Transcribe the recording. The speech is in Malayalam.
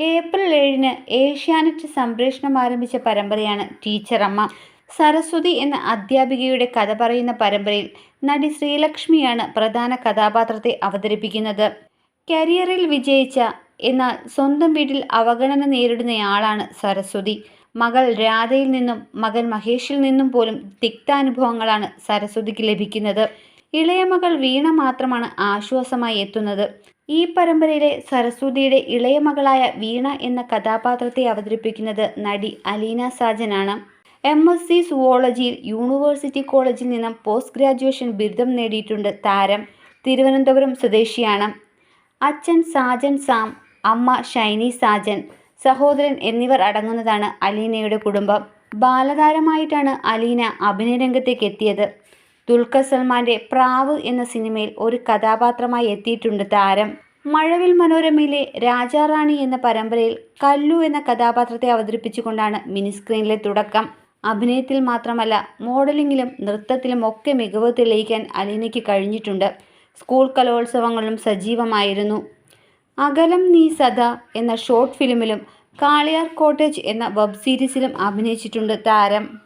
ഏപ്രിൽ ഏഴിന് ഏഷ്യാനെറ്റ് സംപ്രേഷണം ആരംഭിച്ച പരമ്പരയാണ് ടീച്ചറമ്മ സരസ്വതി എന്ന അധ്യാപികയുടെ കഥ പറയുന്ന പരമ്പരയിൽ നടി ശ്രീലക്ഷ്മിയാണ് പ്രധാന കഥാപാത്രത്തെ അവതരിപ്പിക്കുന്നത്. കരിയറിൽ വിജയിച്ച എന്നാൽ സ്വന്തം വീട്ടിൽ അവഗണന നേരിടുന്നയാളാണ് സരസ്വതി. മകൾ രാധയിൽ നിന്നും മകൻ മഹേഷിൽ നിന്നും പോലും തിക്താനുഭവങ്ങളാണ് സരസ്വതിക്ക് ലഭിക്കുന്നത്. ഇളയ മകൾ വീണ മാത്രമാണ് ആശ്വാസമായി എത്തുന്നത്. ഈ പരമ്പരയിലെ സരസ്വതിയുടെ ഇളയ മകളായ വീണ എന്ന കഥാപാത്രത്തെ അവതരിപ്പിക്കുന്നത് നടി അലീന സാജനാണ്. എം. എസ്. സി. സുവോളജിയിൽ യൂണിവേഴ്സിറ്റി കോളേജിൽ നിന്നും പോസ്റ്റ് ഗ്രാജുവേഷൻ ബിരുദം നേടിയിട്ടുണ്ട് താരം. തിരുവനന്തപുരം സ്വദേശിയാണ്. അച്ഛൻ സാജൻ സാം അമ്മ ഷൈനി സാജൻ സഹോദരൻ എന്നിവർ അടങ്ങുന്നതാണ് അലീനയുടെ കുടുംബം. ബാലതാരമായിട്ടാണ് അലീന അഭിനയ രംഗത്തേക്ക് എത്തിയത്. ദുൽഖർ സൽമാന്റെ പ്രാവ് എന്ന സിനിമയിൽ ഒരു കഥാപാത്രമായി എത്തിയിട്ടുണ്ട് താരം. മഴവിൽ മനോരമയിലെ രാജാറാണി എന്ന പരമ്പരയിൽ കല്ലു എന്ന കഥാപാത്രത്തെ അവതരിപ്പിച്ചുകൊണ്ടാണ് മിനി സ്ക്രീനിലെ തുടക്കം. അഭിനയത്തിൽ മാത്രമല്ല മോഡലിംഗിലും നൃത്തത്തിലും ഒക്കെ മികവ് തെളിയിക്കാൻ അലീനയ്ക്ക് കഴിഞ്ഞിട്ടുണ്ട്. സ്കൂൾ കലോത്സവങ്ങളിലും സജീവമായിരുന്നു. അകലം നീ സദ എന്ന ഷോർട്ട് ഫിലിമിലും കാളിയാർ കോട്ടേജ് എന്ന വെബ് സീരീസിലും അഭിനയിച്ചിട്ടുണ്ട് താരം.